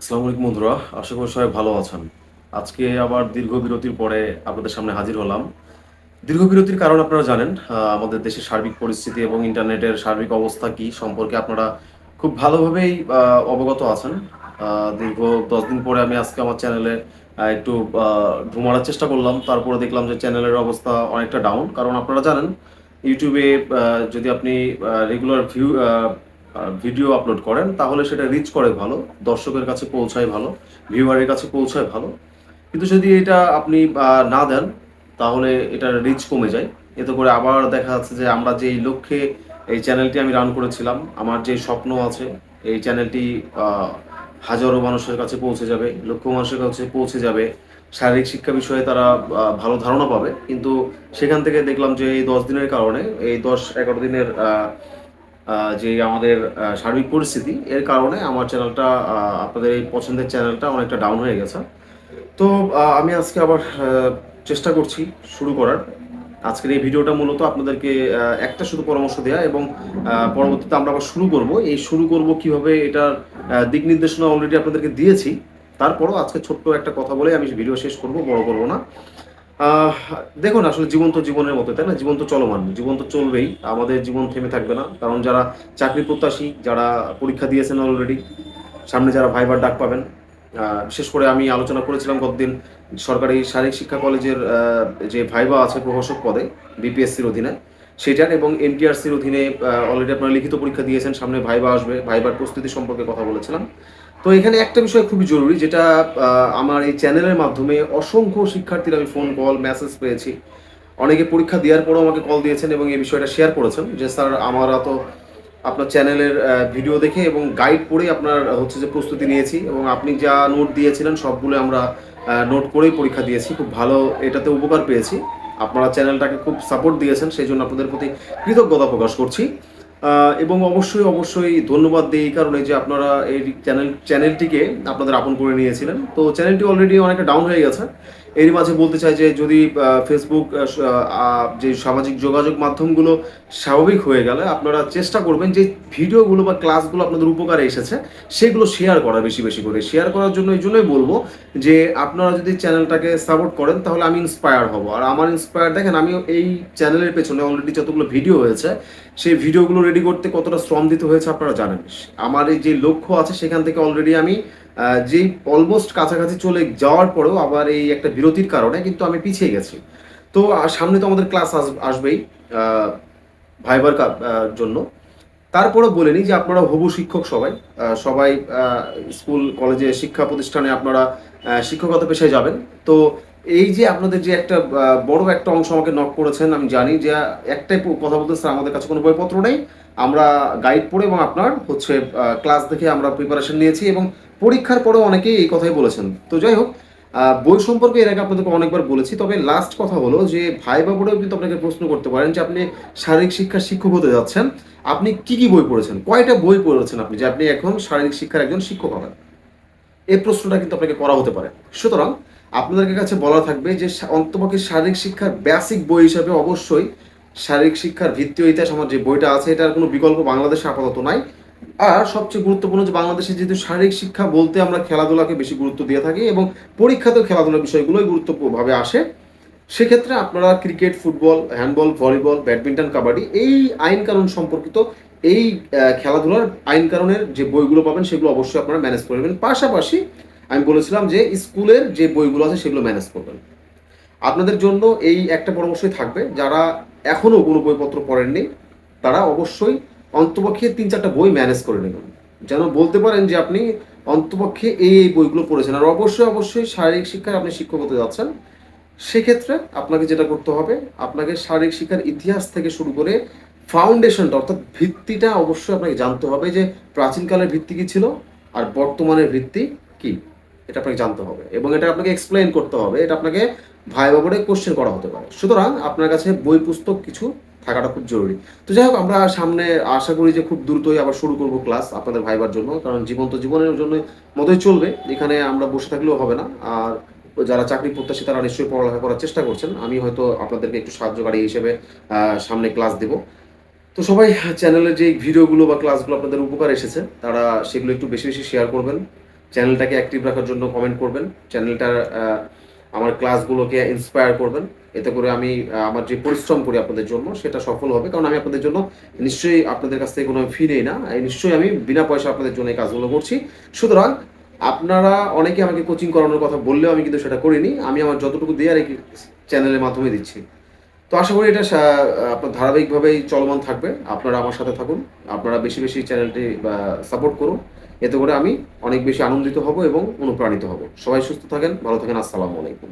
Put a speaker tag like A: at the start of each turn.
A: আসসালামু আলাইকুম বন্ধুরা আশা করি সবাই ভালো আছেন। আজকে আবার দীর্ঘ বিরতির পরে আপনাদের সামনে হাজির হলাম। দীর্ঘ বিরতির কারণ আপনারা জানেন আমাদের দেশের সার্বিক পরিস্থিতি এবং ইন্টারনেটের সার্বিক অবস্থা কি সম্পর্কে আপনারা খুব ভালোভাবেই অবগত আছেন। দীর্ঘ দশ দিন পরে আমি আজকে আমার চ্যানেলে একটু আহ, ঢুমানোর চেষ্টা করলাম। তারপরে দেখলাম যে চ্যানেলের অবস্থা অনেকটা ডাউন কারণ আপনারা জানেন ইউটিউবে যদি আপনি রেগুলার ভিউ ভিডিও আপলোড করেন, তাহলে সেটা রিচ করে ভালো, দর্শকের কাছে পৌঁছায় ভালো ভিউয়ারের কাছে পৌঁছায় ভালো। কিন্তু যদি এটা আপনি না দেন, তাহলে এটার রিচ কমে যায়। এতে করে আবার দেখা যাচ্ছে যে আমরা যেই লক্ষ্যে এই চ্যানেলটি আমি রান করেছিলাম, আমার যে স্বপ্ন আছে, এই চ্যানেলটি হাজারো মানুষের কাছে পৌঁছে যাবে, লক্ষ মানুষের কাছে পৌঁছে যাবে। শারীরিক শিক্ষা বিষয়ে তারা ভালো ধারণা পাবে। কিন্তু সেখান থেকে দেখলাম যে এই দশ দিনের কারণে, এই দশ এগারো দিনের যে আমাদের সার্বিক পরিস্থিতি, এর কারণে আমার চ্যানেলটা আপনাদের এই পছন্দের চ্যানেলটা অনেকটা ডাউন হয়ে গেছে। তো আমি আজকে আবার চেষ্টা করছি শুরু করার। আজকের এই ভিডিওটা মূলত আপনাদেরকে একটা শুধু পরামর্শ দেওয়া এবং পরবর্তীতে আমরা আবার শুরু করব। এই শুরু করব কীভাবে এটার দিক নির্দেশনা অলরেডি আপনাদেরকে দিয়েছি। তারপরও আজকে ছোট্ট একটা কথা বলে আমি ভিডিও শেষ করব, বড় করব না। দেখুন, আসলে জীবন তো জীবনের মতো, তাই না? জীবন তো চলমান, জীবন তো চলবেই, আমাদের জীবন থেমে থাকবে না। কারণ যারা চাকরি প্রত্যাশী, যারা পরীক্ষা দিয়েছেন অলরেডি সামনে যারা ভাইবার ডাক পাবেন বিশেষ করে আমি আলোচনা করেছিলাম গতদিন সরকারি শারীরিক শিক্ষা কলেজের যে ভাইবা আছে প্রভাষক পদে বিপিএসসির অধীনে সেটার এবং এনটিআরসির অধীনে অলরেডি আপনারা লিখিত পরীক্ষা দিয়েছেন, সামনে ভাইবা আসবে, ভাইবার প্রস্তুতি সম্পর্কে কথা বলেছিলাম। তো এখানে একটা বিষয় খুবই জরুরি, যেটা আমার এই চ্যানেলের মাধ্যমে অসংখ্য শিক্ষার্থীর আমি ফোন কল মেসেজ পেয়েছি। অনেকে পরীক্ষা দেওয়ার পরেও আমাকে কল দিয়েছেন এবং এই বিষয়টা শেয়ার করেছেন যে, স্যার, আমরা তো আপনার চ্যানেলের ভিডিও দেখে এবং গাইড পড়ে আপনার, হচ্ছে যে, প্রস্তুতি নিয়েছি এবং আপনি যা নোট দিয়েছিলেন, সবগুলো আমরা নোট করেই পরীক্ষা দিয়েছি। খুব ভালো এটাতে উপকার পেয়েছি। আপনারা চ্যানেলটাকে খুব সাপোর্ট দিয়েছেন সেই জন্য আপনাদের প্রতি কৃতজ্ঞতা প্রকাশ করছি। এবং অবশ্যই অবশ্যই ধন্যবাদ দিই এই কারণে যে আপনারা এই চ্যানেল, চ্যানেলটিকে আপনাদের আপন করে নিয়েছিলেন। তো চ্যানেলটি অলরেডি অনেকটা ডাউন হয়ে গেছে। এরই মাঝে বলতে চাই যে যদি ফেসবুক যে সামাজিক যোগাযোগ মাধ্যমগুলো স্বাভাবিক হয়ে গেলে আপনারা চেষ্টা করবেন যে ভিডিওগুলো বা ক্লাসগুলো আপনাদের উপকারে এসেছে, সেগুলো শেয়ার করা বেশি বেশি করে। শেয়ার করার জন্য এই জন্যই বলব যে আপনারা যদি চ্যানেলটাকে সাপোর্ট করেন, তাহলে আমি ইন্সপায়ার হব। আর আমার ইন্সপায়ার দেখেন আমি এই চ্যানেলের পেছনে অলরেডি যতগুলো ভিডিও হয়েছে, সেই ভিডিওগুলো রেডি করতে কতটা শ্রম দিতে হয়েছে আপনারা জানেন। আমার এই যে লক্ষ্য আছে সেখান থেকে অলরেডি আমি যেই অলমোস্ট কাছাকাছি চলে যাওয়ার পরেও আবার এই একটা বিরতির কারণে কিন্তু আমি পিছিয়ে গেছি। তো সামনে তো আমাদের ক্লাস আসবেই ভাইবার জন্য। তারপরে বলে নিই যে আপনারা হবু শিক্ষক সবাই সবাই স্কুল, কলেজে, শিক্ষা প্রতিষ্ঠানে আপনারা শিক্ষকতা পেশায় যাবেন। তো এই যে আপনাদের যে একটা বড় একটা অংশ আমাকে নক করেছেন, আমি জানি যে একটাই কথা বলতে স্যার, আমাদের কাছে কোনো বইপত্র নেই। আমরা গাইড পড়ে এবং আপনার হচ্ছে ক্লাস দেখে আমরা প্রিপারেশন নিয়েছি এবং পরীক্ষার পরেও অনেকেই এই কথাই বলেছেন। তো যাই হোক বই সম্পর্কে এর আগে আপনাদেরকে অনেকবার বলেছি, তবে লাস্ট কথা হলো যে ভাই বা বোর্ডেও কিন্তু আপনাকে প্রশ্ন করতে পারেন যে আপনি শারীরিক শিক্ষার শিক্ষক হতে যাচ্ছেন। আপনি কি কি বই পড়েছেন? কয়টা বই পড়েছেন আপনি? যে আপনি এখন শারীরিক শিক্ষার একজন শিক্ষক হবেন। এই প্রশ্নটা কিন্তু আপনাকে করা হতে পারে। সুতরাং আপনাদের কাছে বলা থাকবে যে অন্তপক্ষে শারীরিক শিক্ষার বেসিক বই হিসাবে অবশ্যই শারীরিক শিক্ষার ভিত্তি ইতিহাস আমার যে বইটা আছে, এটার কোনো বিকল্প বাংলাদেশে আপাতত নাই। আর সবচেয়ে গুরুত্বপূর্ণ যে বাংলাদেশে যেহেতু শারীরিক শিক্ষা বলতে আমরা খেলাধুলাকে বেশি গুরুত্ব দিয়ে থাকি এবং পরীক্ষাতেও খেলাধুলার বিষয়গুলোই গুরুত্বভাবে আসে, সেক্ষেত্রে আপনারা cricket, football, handball, volleyball, badminton, kabaddi, এই আইন কানুন সম্পর্কিত এই খেলাধুলার আইন কানুনের যে বইগুলো পাবেন সেগুলো অবশ্যই আপনারা ম্যানেজ করবেন পাশাপাশি আমি বলেছিলাম যে স্কুলের যে বইগুলো আছে সেগুলো ম্যানেজ করবেন। আপনাদের জন্য এই একটা পরামর্শই থাকবে, যারা এখনও কোনো বইপত্র পড়েননি, তারা অবশ্যই অন্তপক্ষে তিন চারটা বই ম্যানেজ করে নেবেন। যেন বলতে পারেন যে আপনি অন্তপক্ষে এই এই বইগুলো পড়েছেন, আর অবশ্যই অবশ্যই শারীরিক শিক্ষায় আপনি শিক্ষক হতে যাচ্ছেন। সেক্ষেত্রে আপনাকে যেটা করতে হবে, আপনাকে শারীরিক শিক্ষার ইতিহাস থেকে শুরু করে ফাউন্ডেশনটা অর্থাৎ ভিত্তিটা অবশ্যই আপনাকে জানতে হবে যে প্রাচীনকালের ভিত্তি কী ছিল, আর বর্তমানের ভিত্তি কি। এটা আপনাকে জানতে হবে এবং এটা আপনাকে এক্সপ্লেন করতে হবে। এটা আপনাকে ভাই বাবরে কোশ্চেন করা হতে পারে। সুতরাং আপনার কাছে বই, পুস্তক কিছু থাকাটা খুব জরুরি। তো যাই হোক, আমরা সামনে আশা করি যে খুব দ্রুতই আবার শুরু করব ক্লাস আপনাদের ভাইবার জন্য, কারণ জীবন তো জীবনের জন্য মতোই চলবে। এখানে আমরা বসে থাকলেও হবে না। আর যারা চাকরি প্রত্যাশী, তারা নিশ্চয়ই পড়ালেখা করার চেষ্টা করছেন। আমি হয়তো আপনাদেরকে একটু সাহায্যকারী হিসেবে সামনে ক্লাস দেব। তো সবাই চ্যানেলের যে ভিডিওগুলো বা ক্লাসগুলো আপনাদের উপকার এসেছে, তারা সেগুলো একটু বেশি বেশি শেয়ার করবেন। চ্যানেলটাকে অ্যাক্টিভ রাখার জন্য কমেন্ট করবেন। চ্যানেলটার আমার ক্লাসগুলোকে ইন্সপায়ার করবেন। এতে করে আমি আমার যে পরিশ্রম করি আপনাদের জন্য, সেটা সফল হবে। কারণ আমি আপনাদের জন্য নিশ্চয়ই আপনাদের কাছ থেকে কোনো ফি নেই না। নিশ্চয়ই আমি বিনা পয়সা আপনাদের জন্য এই কাজগুলো করছি। সুতরাং আপনারা অনেকে আমাকে কোচিং করানোর কথা বললেও আমি কিন্তু সেটা করিনি। আমি আমার যতটুকু দিয়ে আর চ্যানেলের মাধ্যমে দিচ্ছি। তো আশা করি এটা আপনার ধারাবাহিকভাবেই চলমান থাকবে। আপনারা আমার সাথে থাকুন। আপনারা বেশি বেশি চ্যানেলটি সাপোর্ট করুন। এতে করে আমি অনেক বেশি আনন্দিত হব এবং অনুপ্রাণিত হব। সবাই সুস্থ থাকেন, ভালো থাকেন। আসসালামু আলাইকুম।